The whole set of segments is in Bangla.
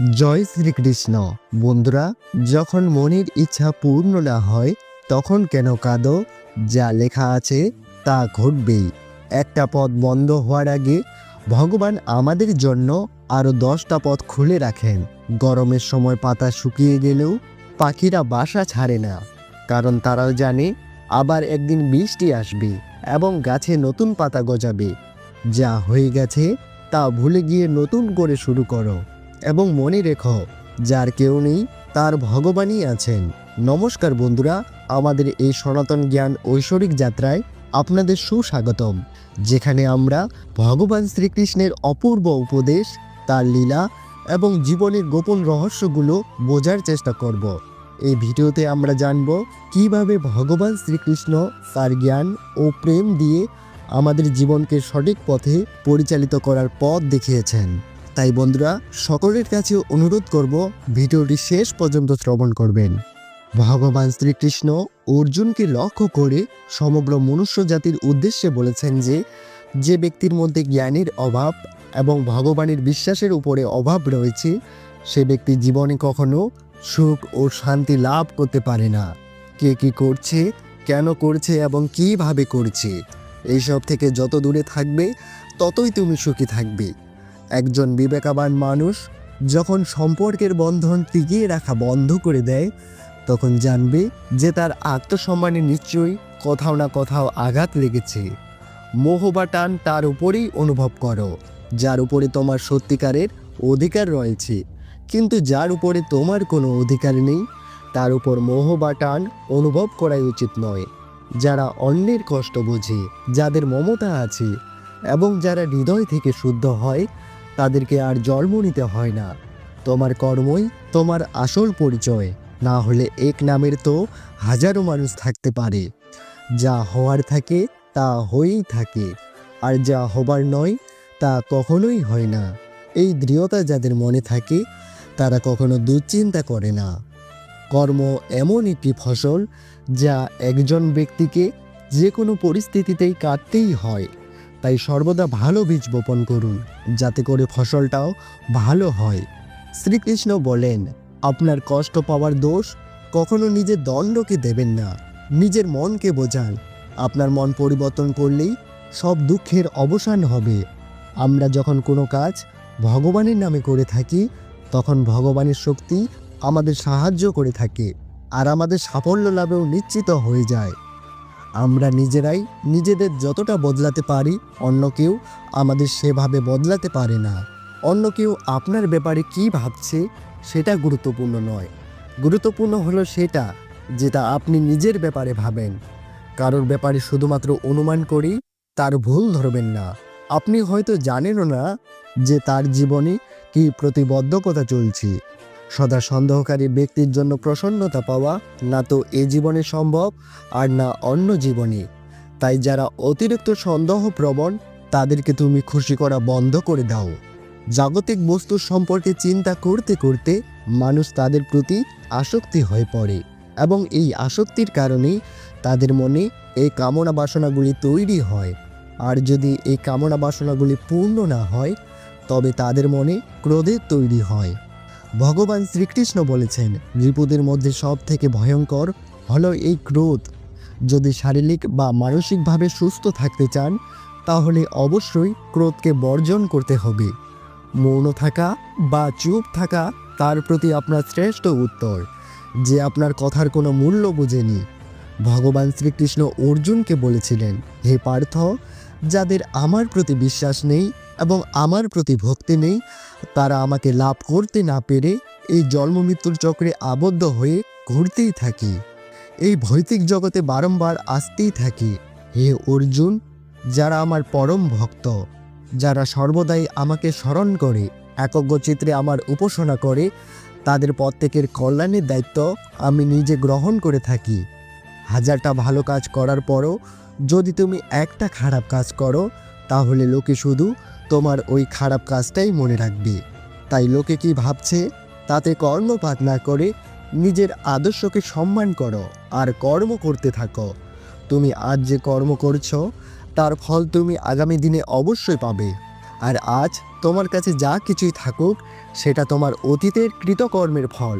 জয় শ্রীকৃষ্ণ। বন্ধুরা, যখন মনের ইচ্ছা পূর্ণ না হয়, তখন কেন কাঁদো? যা লেখা আছে তা ঘটবেই। একটা পথ বন্ধ হওয়ার আগে ভগবান আমাদের জন্য আরও দশটা পথ খুলে রাখেন। গরমের সময় পাতা শুকিয়ে গেলেও পাখিরা বাসা ছাড়ে না, কারণ তারাও জানে আবার একদিন বৃষ্টি আসবে এবং গাছে নতুন পাতা গজাবে। যা হয়ে গেছে তা ভুলে গিয়ে নতুন করে শুরু করো। এবং মনে রেখো, যার কেউ নেই, তার ভগবানই আছেন। নমস্কার বন্ধুরা, আমাদের এই সনাতন জ্ঞান ঐশ্বরিক যাত্রায় আপনাদের সুস্বাগতম, যেখানে আমরা ভগবান শ্রীকৃষ্ণের অপূর্ব উপদেশ, তার লীলা এবং জীবনের গোপন রহস্যগুলো বোঝার চেষ্টা করব। এই ভিডিওতে আমরা জানব, কীভাবে ভগবান শ্রীকৃষ্ণ তার জ্ঞান ও প্রেম দিয়ে আমাদের জীবনকে সঠিক পথে পরিচালিত করার পথ দেখিয়েছেন। তাই বন্ধুরা, সকলের কাছে অনুরোধ করব ভিডিওটি শেষ পর্যন্ত শ্রবণ করবেন। ভগবান শ্রীকৃষ্ণ অর্জুনকে লক্ষ্য করে সমগ্র মনুষ্য জাতির উদ্দেশ্যে বলেছেন যে যে ব্যক্তির মধ্যে জ্ঞানের অভাব এবং ভগবানের বিশ্বাসের উপরে অভাব রয়েছে, সে ব্যক্তি জীবনে কখনো সুখ ও শান্তি লাভ করতে পারে না। কে কি করছে, কেন করছে এবং কীভাবে করছে, এইসব থেকে যত দূরে থাকবে, ততই তুমি সুখী থাকবে। একজন বিবেকাবান মানুষ যখন সম্পর্কের বন্ধন টিকিয়ে রাখা বন্ধ করে দেয়, তখন জানবে যে তার আত্মসম্মানে নিশ্চয়ই কোথাও না কোথাও আঘাত লেগেছে। মোহ বা টান তার উপরেই অনুভব করো, যার উপরে তোমার সত্যিকারের অধিকার রয়েছে। কিন্তু যার উপরে তোমার কোনো অধিকার নেই, তার উপর মোহ বা টান অনুভব করাই উচিত নয়। যারা অন্যের কষ্ট বোঝে, যাদের মমতা আছে এবং যারা হৃদয় থেকে শুদ্ধ হয় তাদেরকে আর জন্ম নিতে হয় না। তোমার কর্মই তোমার আসল পরিচয়। না হলে এক নামের তো হাজারো মানুষ থাকতে পারে। যা হওয়ার থাকে, তা হয়েই থাকে। আর যা হবার নয়, তা কখনোই হয় না। এই দৃঢ়তা যাদের মনে থাকে, তারা কখনো দুশ্চিন্তা করে না। কর্ম এমন একটি ফসল, যা একজন ব্যক্তিকে যে কোনো পরিস্থিতিতেই কাটতেই হয়। তাই সর্বদা ভালো বীজ বপন করুন, যাতে করে ফসলটাও ভালো হয়। শ্রীকৃষ্ণ বলেন, আপনার কষ্ট পাওয়ার দোষ কখনো নিজের দণ্ডকে দেবেন না, নিজের মনকে বোঝান। আপনার মন পরিবর্তন করলেই সব দুঃখের অবসান হবে। আমরা যখন কোনো কাজ ভগবানের নামে করে থাকি, তখন ভগবানের শক্তি আমাদের সাহায্য করে থাকে, আর আমাদের সাফল্য লাভেও নিশ্চিত হয়ে যায়। আমরা নিজেরাই নিজেদের যতটা বদলাতে পারি, অন্য কেউ আমাদের সেভাবে বদলাতে পারে না। অন্য কেউ আপনার ব্যাপারে কি ভাবছে, সেটা গুরুত্বপূর্ণ নয়। গুরুত্বপূর্ণ হলো সেটা যেটা আপনি নিজের ব্যাপারে ভাবেন। কারোর ব্যাপারে শুধুমাত্র অনুমান করেই তার ভুল ধরবেন না। আপনি হয়তো জানেনও না যে তার জীবনে কি প্রতিবদ্ধকতা চলছে। সদা সন্দেহকারী ব্যক্তির জন্য প্রসন্নতা পাওয়া না তো এ জীবনে সম্ভব আর না অন্য জীবনে। তাই যারা অতিরিক্ত সন্দেহ প্রবণ তাদেরকে তুমি খুশি করা বন্ধ করে দাও। জাগতিক বস্তু সম্পর্কে চিন্তা করতে করতে মানুষ তাদের প্রতি আসক্তি হয়ে পড়ে এবং এই আসক্তির কারণেই তাদের মনে এই কামনা বাসনাগুলি তৈরি হয়। আর যদি এই কামনা বাসনাগুলি পূর্ণ না হয়, তবে তাদের মনে ক্রোধের তৈরি হয়। ভগবান শ্রীকৃষ্ণ বলেছেন রিপুদের মধ্যে সব থেকে ভয়ঙ্কর হলো এই ক্রোধ। যদি শারীরিক বা মানসিকভাবে সুস্থ থাকতে চান, তাহলে অবশ্যই ক্রোধকে বর্জন করতে হবে। মৌন থাকা বা চুপ থাকা তার প্রতি আপনার শ্রেষ্ঠ উত্তর, যে আপনার কথার কোনো মূল্য বোঝেনি। ভগবান শ্রীকৃষ্ণ অর্জুনকে বলেছিলেন, হে পার্থ, যাদের আমার প্রতি বিশ্বাস নেই এবং আমার প্রতি ভক্তি নেই। তারা আমাকে লাভ করতে না পেরে এই জন্ম মৃত্যুর চক্রে আবদ্ধ হয়ে ঘুরতেই থাকি। এই ভৌতিক জগতে বারংবার আসতেই থাকি। হে অর্জুন, যারা আমার পরম ভক্ত, যারা সর্বদাই আমাকে স্মরণ করে, একজ্ঞ চিত্রে আমার উপাসনা করে, তাদের প্রত্যেকের কল্যাণের দায়িত্ব আমি নিজে গ্রহণ করে থাকি। হাজারটা ভালো কাজ করার পরও যদি তুমি একটা খারাপ কাজ করো, তাহলে লোকে শুধু তোমার ওই খারাপ কাজটাই মনে রাখবে। তাই লোকে কি ভাবছে? তাতে কর্ণপাত না করে নিজের আদর্শকে সম্মান করো আর কর্ম করতে থাকো। তুমি আজ যে কর্ম করছ, তার ফল তুমি আগামী দিনে অবশ্যই পাবে। আর আজ তোমার কাছে যা কিছুই থাকুক, সেটা তোমার অতীতের কৃতকর্মের ফল।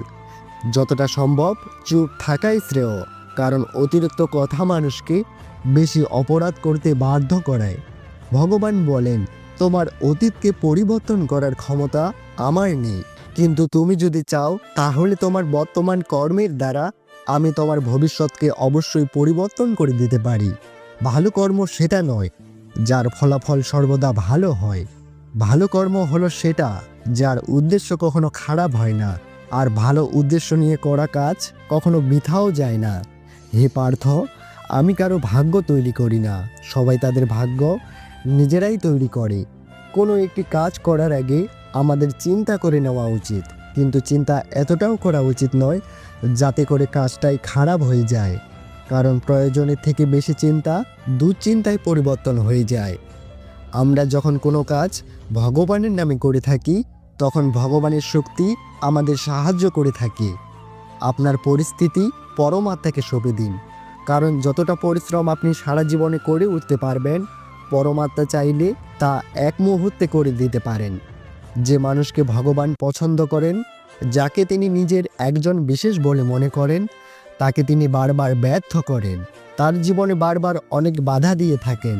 যতটা সম্ভব চুপ থাকাই শ্রেয়, কারণ অতিরিক্ত কথা মানুষকে বেশি অপরাধ করতে বাধ্য করায়। ভগবান বলেন তোমার অতীতকে পরিবর্তন করার ক্ষমতা আমার নেই। কিন্তু তুমি যদি চাও, তাহলে তোমার বর্তমান কর্মের দ্বারা আমি তোমার ভবিষ্যৎকে অবশ্যই পরিবর্তন করে দিতে পারি। ভালো কর্ম সেটা নয়, যার ফলাফল সর্বদা ভালো হয়। ভালো কর্ম হলো সেটা, যার উদ্দেশ্য কখনো খারাপ হয় না, আর ভালো উদ্দেশ্য নিয়ে করা কাজ কখনো বৃথাও যায় না। হে পার্থ, আমি কারও ভাগ্য তৈরি করি না। সবাই তাদের ভাগ্য নিজেরাই তৈরি করে। কোনো একটি কাজ করার আগে আমাদের চিন্তা করে নেওয়া উচিত। কিন্তু চিন্তা এতটাও করা উচিত নয়, যাতে করে কাজটাই খারাপ হয়ে যায়। কারণ প্রয়োজনের থেকে বেশি চিন্তা দুশ্চিন্তায় পরিবর্তন হয়ে যায়। আমরা যখন কোনো কাজ ভগবানের নামে করে থাকি, তখন ভগবানের শক্তি আমাদের সাহায্য করে থাকে। আপনার পরিস্থিতি পরমাত্মাকে সঁপে দিন। কারণ যতটা পরিশ্রম আপনি সারা জীবনে করে উঠতে পারবেন পরমাত্মা চাইলে তা এক মুহূর্তে করে দিতে পারেন। যে মানুষকে ভগবান পছন্দ করেন, যাকে তিনি নিজের একজন বিশেষ বলে মনে করেন, তাকে তিনি বারবার ব্যর্থ করেন। তার জীবনে বারবার অনেক বাধা দিয়ে থাকেন।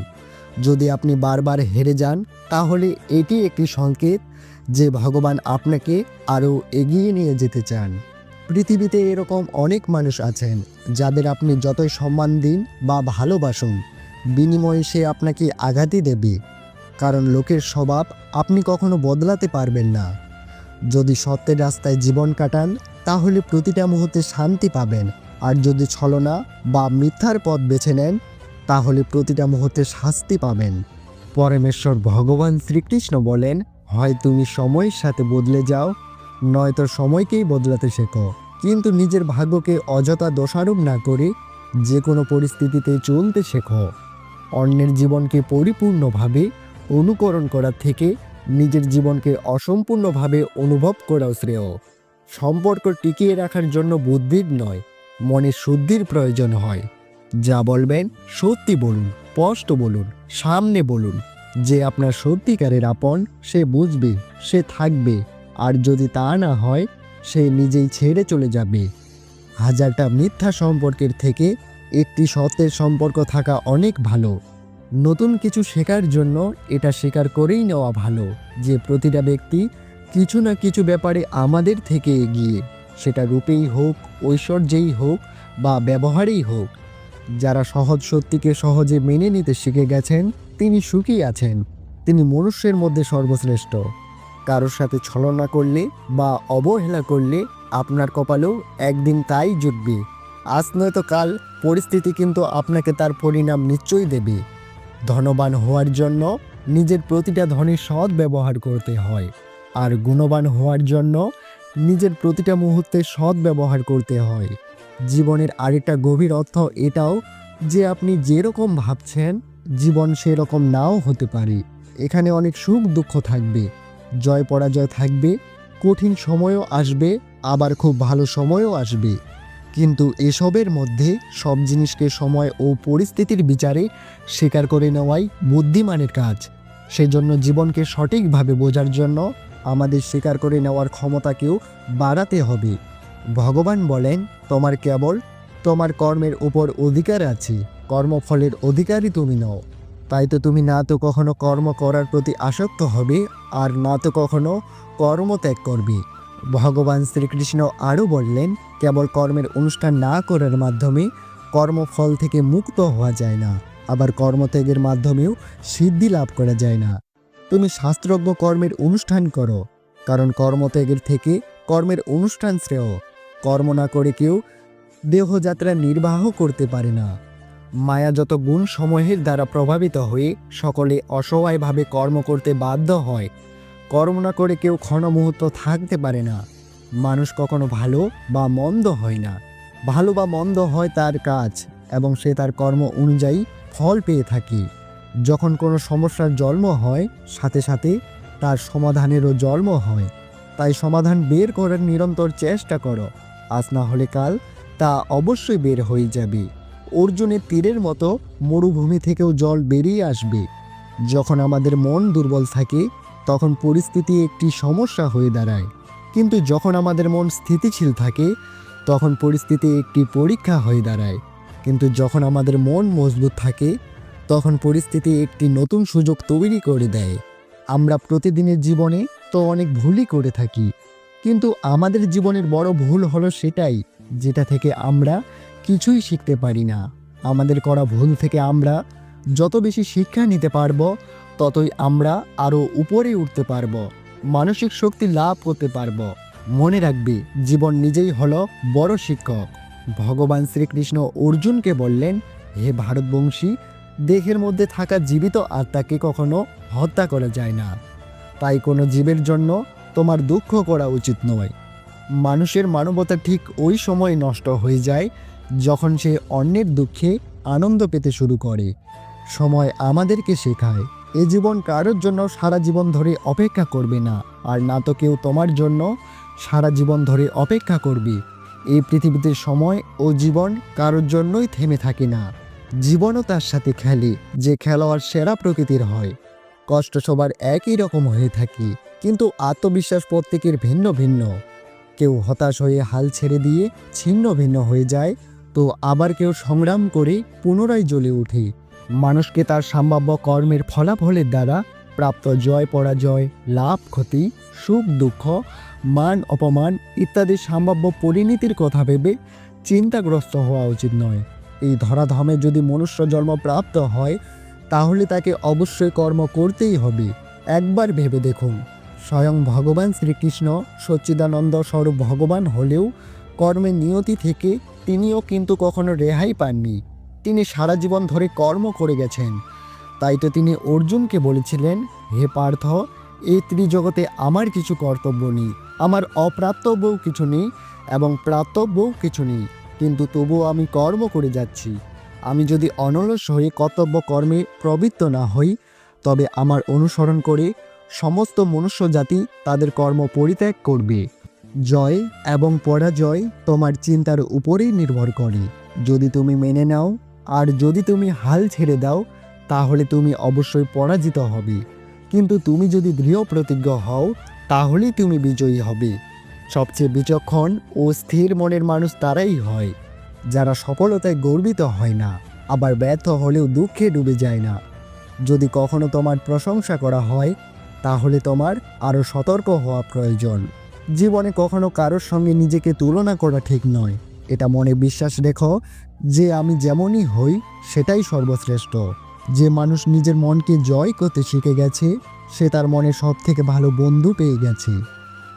যদি আপনি বারবার হেরে যান, তাহলে এটি একটি সংকেত যে ভগবান আপনাকে আরও এগিয়ে নিয়ে যেতে চান। পৃথিবীতে এরকম অনেক মানুষ আছেন, যাদের আপনি যতই সম্মান দিন বা ভালোবাসুন বিনিময়ে সে আপনাকে আঘাতই দেবে। কারণ লোকের স্বভাব আপনি কখনো বদলাতে পারবেন না। যদি সত্যের রাস্তায় জীবন কাটান, তাহলে প্রতিটা মুহূর্তে শান্তি পাবেন। আর যদি ছলনা বা মিথ্যার পথ বেছে নেন, তাহলে প্রতিটা মুহূর্তে শাস্তি পাবেন। পরমেশ্বর ভগবান শ্রীকৃষ্ণ বলেন, হয় তুমি সময়ের সাথে বদলে যাও, নয়তো সময়কেই বদলাতে শেখো। কিন্তু নিজের ভাগ্যকে অযথা দোষারোপ না করে যে কোনো পরিস্থিতিতে চলতে শেখো। অন্যের জীবনকে পরিপূর্ণভাবে অনুকরণ করার থেকে নিজের জীবনকে অসম্পূর্ণভাবে অনুভব করাও শ্রেয়। সম্পর্ক টিকিয়ে রাখার জন্য বুদ্ধির নয় মনে শুদ্ধির প্রয়োজন হয়। যা বলবেন, সত্যি বলুন, স্পষ্ট বলুন, সামনে বলুন, যে আপনার সত্যিকারের আপন, সে বুঝবে, সে থাকবে, আর যদি তা না হয়, সে নিজেই ছেড়ে চলে যাবে। হাজারটা মিথ্যা সম্পর্কের থেকে একটি সত্যের সম্পর্ক থাকা অনেক ভালো। নতুন কিছু শেখার জন্য এটা স্বীকার করেই নেওয়া ভালো যে প্রতিটা ব্যক্তি কিছু না কিছু ব্যাপারে আমাদের থেকে এগিয়ে, সেটা রূপেই হোক, ঐশ্বর্যেই হোক বা ব্যবহারেই হোক। যারা সহজ সত্যিকে সহজে মেনে নিতে শিখে গেছেন, তিনি সুখী আছেন। তিনি মনুষ্যের মধ্যে সর্বশ্রেষ্ঠ। কারোর সাথে ছলনা করলে বা অবহেলা করলে আপনার কপালেও একদিন তাই জুটবে। আজ নয়তো কাল পরিস্থিতি কিন্তু আপনাকে তার পরিণাম নিশ্চয়ই দেবে। ধনবান হওয়ার জন্য নিজের প্রতিটা ধনের সৎ ব্যবহার করতে হয় আর গুণবান হওয়ার জন্য নিজের প্রতিটা মুহূর্তে সৎ ব্যবহার করতে হয়। জীবনের আরেকটা গভীর অর্থ এটাও যে আপনি যেরকম ভাবছেন, জীবন সেরকম নাও হতে পারে। এখানে অনেক সুখ দুঃখ থাকবে, জয় পরাজয় থাকবে, কঠিন সময়ও আসবে, আবার খুব ভালো সময়ও আসবে। কিন্তু এসবের মধ্যে সব জিনিসকে সময় ও পরিস্থিতির বিচারে স্বীকার করে নেওয়াই বুদ্ধিমানের কাজ। সেজন্য জীবনকে সঠিকভাবে বোঝার জন্য আমাদের স্বীকার করে নেওয়ার ক্ষমতাকেও বাড়াতে হবে। ভগবান বলেন, তোমার কেবল তোমার কর্মের উপর অধিকার আছে, কর্মফলের অধিকারই তুমি নও। তাই তো তুমি না তো কখনো কর্ম করার প্রতি আসক্ত হবে, আর না তো কখনো কর্ম ত্যাগ করবে। ভগবান শ্রীকৃষ্ণ আরও বললেন, কেবল কর্মের অনুষ্ঠান না করার মাধ্যমে কর্মফল থেকে মুক্ত হওয়া যায় না, আবার কর্মত্যাগের মাধ্যমেও সিদ্ধি লাভ করা যায় না। তুমি শাস্ত্রজ্ঞ কর্মের অনুষ্ঠান করো, কারণ কর্মত্যাগের থেকে কর্মের অনুষ্ঠান শ্রেয়। কর্ম না করে কেউ দেহযাত্রা নির্বাহ করতে পারে না। মায়া যত গুণ সমূহের দ্বারা প্রভাবিত হয়ে সকলে অসহায়ভাবে কর্ম করতে বাধ্য হয় কর্ম না করে কেউ ক্ষণ মুহূর্ত থাকতে পারে না। মানুষ কখনো ভালো বা মন্দ হয় না। ভালো বা মন্দ হয় তার কাজ এবং সে তার কর্ম অনুযায়ী ফল পেয়ে থাকে। যখন কোনো সমস্যার জন্ম হয়, সাথে সাথে তার সমাধানেরও জন্ম হয়। তাই সমাধান বের করার নিরন্তর চেষ্টা করো। আজ না হলে কাল তা অবশ্যই বের হয়ে যাবে। অর্জুনের তীরের মতো মরুভূমি থেকেও জল বেরিয়ে আসবে। যখন আমাদের মন দুর্বল থাকে তখন পরিস্থিতি একটি সমস্যা হয়ে দাঁড়ায়। কিন্তু যখন আমাদের মন স্থিতিশীল থাকে, তখন পরিস্থিতি একটি পরীক্ষা হয়ে দাঁড়ায়। কিন্তু যখন আমাদের মন মজবুত থাকে, তখন পরিস্থিতি একটি নতুন সুযোগ তৈরি করে দেয়। আমরা প্রতিদিনের জীবনে তো অনেক ভুলই করে থাকি, কিন্তু আমাদের জীবনের বড় ভুল হলো সেটাই, যেটা থেকে আমরা কিছুই শিখতে পারি না। আমাদের করা ভুল থেকে আমরা যত বেশি শিক্ষা নিতে পারব ততই আমরা আরও উপরে উঠতে পারব, মানসিক শক্তি লাভ করতে পারব। মনে রাখবে, জীবন নিজেই হলো বড় শিক্ষক। ভগবান শ্রীকৃষ্ণ অর্জুনকে বললেন, হে ভারতবংশী, দেহের মধ্যে থাকা জীবিত আত্মাকে কখনো হত্যা করা যায় না। তাই কোনো জীবের জন্য তোমার দুঃখ করা উচিত নয়। মানুষের মানবতা ঠিক ওই সময় নষ্ট হয়ে যায় যখন সে অন্যের দুঃখে আনন্দ পেতে শুরু করে। সময় আমাদেরকে শেখায়। এ জীবন কারোর জন্য সারা জীবন ধরে অপেক্ষা করবে না। আর না তো কেউ তোমার জন্য সারা জীবন ধরে অপেক্ষা করবে। এই পৃথিবীতে সময় ও জীবন কারোর জন্যই থেমে থাকে না। জীবনও তার সাথে খেলে, যে খেলোয়াড় সেরা প্রকৃতির হয়। কষ্ট সবার একই রকম হয়ে থাকে, কিন্তু আত্মবিশ্বাস প্রত্যেকের ভিন্ন ভিন্ন। কেউ হতাশ হয়ে হাল ছেড়ে দিয়ে ছিন্ন ভিন্ন হয়ে যায়, তো আবার কেউ সংগ্রাম করে পুনরায় জ্বলে ওঠে। মানুষকে তার সম্ভাব্য কর্মের ফলাফলের দ্বারা প্রাপ্ত জয়, পরাজয়, লাভ, ক্ষতি, সুখ, দুঃখ, মান, অপমান ইত্যাদি সম্ভাব্য পরিণতির কথা ভেবে চিন্তাগ্রস্ত হওয়া উচিত নয়। এই ধরাধামে যদি মনুষ্য জন্ম প্রাপ্ত হয়, তাহলে তাকে অবশ্যই কর্ম করতেই হবে। একবার ভেবে দেখুন, স্বয়ং ভগবান শ্রীকৃষ্ণ সচ্চিদানন্দ স্বরূপ ভগবান হলেও কর্মের নিয়তি থেকে তিনিও কিন্তু কখনো রেহাই পাননি। তিনি সারা জীবন ধরে কর্ম করে গেছেন। তাই তো তিনি অর্জুনকে বলেছিলেন, হে পার্থ, এই ত্রিজগতে আমার কিছু কর্তব্য নেই, আমার অপ্রাপ্তব্যও কিছু নেই এবং প্রাপ্তব্যও কিছু নেই, কিন্তু তবুও আমি কর্ম করে যাচ্ছি। আমি যদি অনলস হয়ে কর্তব্য কর্মে প্রবৃত্ত না হই, তবে আমার অনুসরণ করে সমস্ত মনুষ্য জাতি তাদের কর্ম পরিত্যাগ করবে। জয় এবং পরাজয় তোমার চিন্তার উপরেই নির্ভর করে। যদি তুমি মেনে নাও আর যদি তুমি হাল ছেড়ে দাও, তাহলে তুমি অবশ্যই পরাজিত হবে। কিন্তু তুমি যদি দৃঢ় প্রতিজ্ঞ হও, তাহলেই তুমি বিজয়ী হবে। সবচেয়ে বিচক্ষণ ও স্থির মনের মানুষ তারাই হয়, যারা সফলতায় গর্বিত হয় না, আবার ব্যর্থ হলেও দুঃখে ডুবে যায় না। যদি কখনো তোমার প্রশংসা করা হয়, তাহলে তোমার আরও সতর্ক হওয়া প্রয়োজন। জীবনে কখনো কারোর সঙ্গে নিজেকে তুলনা করা ঠিক নয়। এটা মনে বিশ্বাস রেখো যে আমি যেমনই হই, সেটাই সর্বশ্রেষ্ঠ। যে মানুষ নিজের মনকে জয় করতে শিখে গেছে, সে তার মনে সব থেকে ভালো বন্ধু পেয়ে গেছে।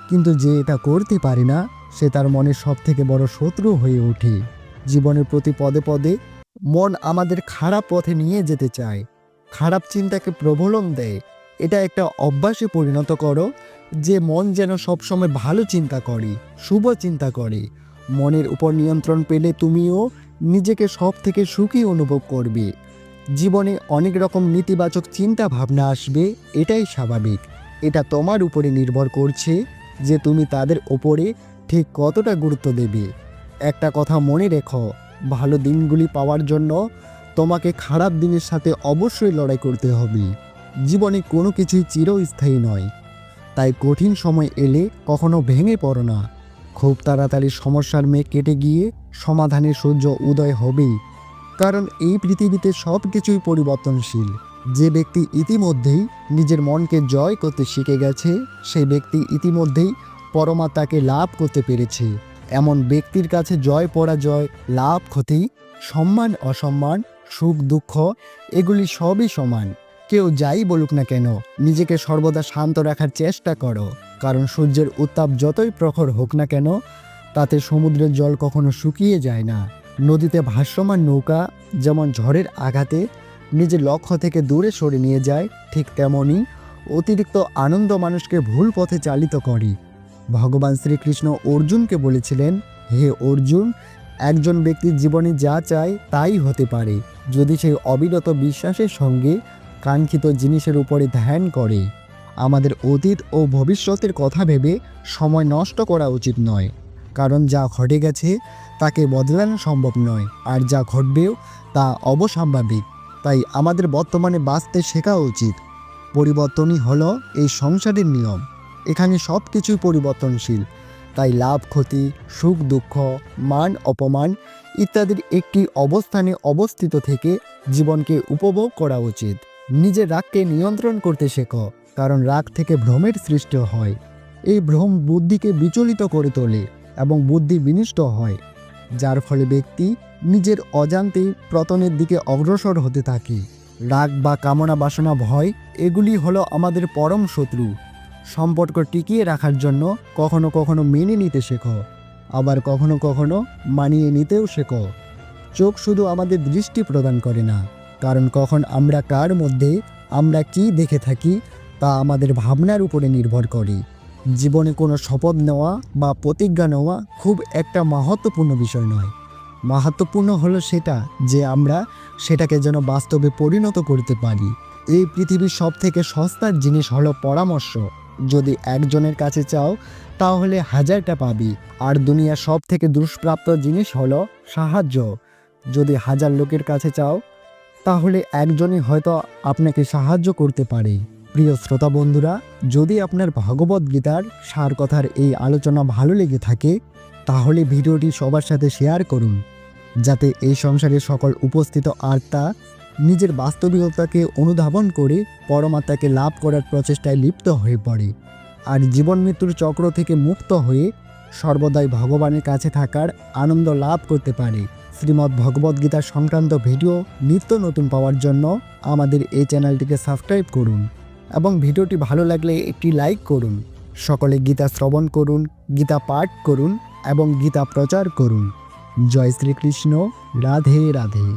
কিন্তু যে এটা করতে পারে না, সে তার মনের সব থেকে বড় শত্রু হয়ে ওঠে। জীবনের প্রতি পদে পদে মন আমাদের খারাপ পথে নিয়ে যেতে চায়। খারাপ চিন্তাকে প্রবলন দেয়। এটা একটা অভ্যাসে পরিণত করো, যে মন যেন সবসময় ভালো চিন্তা করে, শুভ চিন্তা করে। মনের উপর নিয়ন্ত্রণ পেলে তুমিও নিজেকে সব থেকে সুখী অনুভব করবে। জীবনে অনেক রকম নেতিবাচক চিন্তা ভাবনা আসবে, এটাই স্বাভাবিক। এটা তোমার উপরে নির্ভর করছে যে তুমি তাদের ওপরে ঠিক কতটা গুরুত্ব দেবে। একটা কথা মনে রেখো, ভালো দিনগুলি পাওয়ার জন্য তোমাকে খারাপ দিনের সাথে অবশ্যই লড়াই করতে হবে। জীবনে কোনো কিছুই চিরস্থায়ী নয়। তাই কঠিন সময় এলে কখনো ভেঙে পড়ো না। খুব তাড়াতাড়ি সমস্যার মেঘ কেটে গিয়ে সমাধানের সূর্য উদয় হবেই। কারণ এই পৃথিবীতে সব কিছুই পরিবর্তনশীল। যে ব্যক্তি ইতিমধ্যেই নিজের মনকে জয় করতে শিখে গেছে সেই ব্যক্তি ইতিমধ্যেই পরমাত্মাকে লাভ করতে পেরেছে। এমন ব্যক্তির কাছে জয়, পরাজয়, লাভ, ক্ষতি, সম্মান, অসম্মান, সুখ, দুঃখ, এগুলি সবই সমান। কেউ যাই বলুক না কেন, নিজেকে সর্বদা শান্ত রাখার চেষ্টা করো। কারণ সূর্যের উত্তাপ যতই প্রখর হোক না কেন তাতে সমুদ্রের জল কখনো শুকিয়ে যায় না। নদীতে ভাসমান নৌকা যেমন ঝড়ের আঘাতে নিজের লক্ষ্য থেকে দূরে সরে নিয়ে যায়, ঠিক তেমনই অতিরিক্ত আনন্দ মানুষকে ভুল পথে চালিত করে। ভগবান শ্রীকৃষ্ণ অর্জুনকে বলেছিলেন, হে অর্জুন, একজন ব্যক্তির জীবনে যা চায় তাই হতে পারে। যদি সে অবিরত বিশ্বাসের সঙ্গে কাঙ্ক্ষিত জিনিসের উপরে ধ্যান করে। আমাদের অতীত ও ভবিষ্যতের কথা ভেবে সময় নষ্ট করা উচিত নয়। কারণ যা ঘটে গেছে তাকে বদলানো সম্ভব নয়। আর যা ঘটবেও তা অবসাম্ভাবিক তাই আমাদের বর্তমানে বাঁচতে শেখা উচিত। পরিবর্তনই হলো এই সংসারের নিয়ম। এখানে সব কিছুই পরিবর্তনশীল। তাই লাভ, ক্ষতি, সুখ, দুঃখ, মান, অপমান ইত্যাদির একটি অবস্থানে অবস্থিত থেকে জীবনকে উপভোগ করা উচিত। নিজের রাগকে নিয়ন্ত্রণ করতে শেখো, কারণ রাগ থেকে ভ্রমের সৃষ্টি হয়। এই ভ্রম বুদ্ধিকে বিচলিত করে তোলে। এবং বুদ্ধি বিনিষ্ট হয়, যার ফলে ব্যক্তি নিজের অজান্তেই পতনের দিকে অগ্রসর হতে থাকে। রাগ বা কামনা বাসনা ভয়, এগুলি হলো আমাদের পরম শত্রু। সম্পর্ক টিকিয়ে রাখার জন্য কখনো কখনো মেনে নিতে শেখো, আবার কখনো কখনো মানিয়ে নিতেও শেখো। চোখ শুধু আমাদের দৃষ্টি প্রদান করে না, কারণ কখন আমরা কার মধ্যে আমরা কি দেখে থাকি তা আমাদের ভাবনার উপরে নির্ভর করে। জীবনে কোনো শপথ নেওয়া বা প্রতিজ্ঞা নেওয়া খুব একটা মাহাত্মপূর্ণ বিষয় নয়। মাহাত্মপূর্ণ হলো সেটা যে আমরা সেটাকে যেন বাস্তবে পরিণত করতে পারি। এই পৃথিবীর সব থেকে সস্তার জিনিস হলো পরামর্শ। যদি একজনের কাছে চাও, তাহলে হাজারটা পাবি। আর দুনিয়ার সব থেকে দুষ্প্রাপ্ত জিনিস হলো সাহায্য। যদি হাজার লোকের কাছে চাও, তাহলে একজনই হয়তো আপনাকে সাহায্য করতে পারে। প্রিয় শ্রোতা বন্ধুরা, যদি আপনার ভগবত গীতার সার কথার এই আলোচনা ভালো লেগে থাকে, তাহলে ভিডিওটি সবার সাথে শেয়ার করুন, যাতে এই সংসারে সকল উপস্থিত আত্মা নিজের বাস্তবিকতাকে অনুধাবন করে পরমাত্মাকে লাভ করার প্রচেষ্টায় লিপ্ত হয়ে পড়ে আর জীবন মৃত্যুর চক্র থেকে মুক্ত হয়ে সর্বদাই ভগবানের কাছে থাকার আনন্দ লাভ করতে পারে। শ্রীমদ্ ভগবদ্গীতা সংক্রান্ত ভিডিও নিত্য নতুন পাওয়ার জন্য আমাদের এই চ্যানেলটিকে সাবস্ক্রাইব করুন। এবং ভিডিওটি ভালো লাগলে একটি লাইক করুন, সকলে গীতা শ্রবণ করুন, গীতা পাঠ করুন এবং গীতা প্রচার করুন। জয় শ্রীকৃষ্ণ, রাধে রাধে।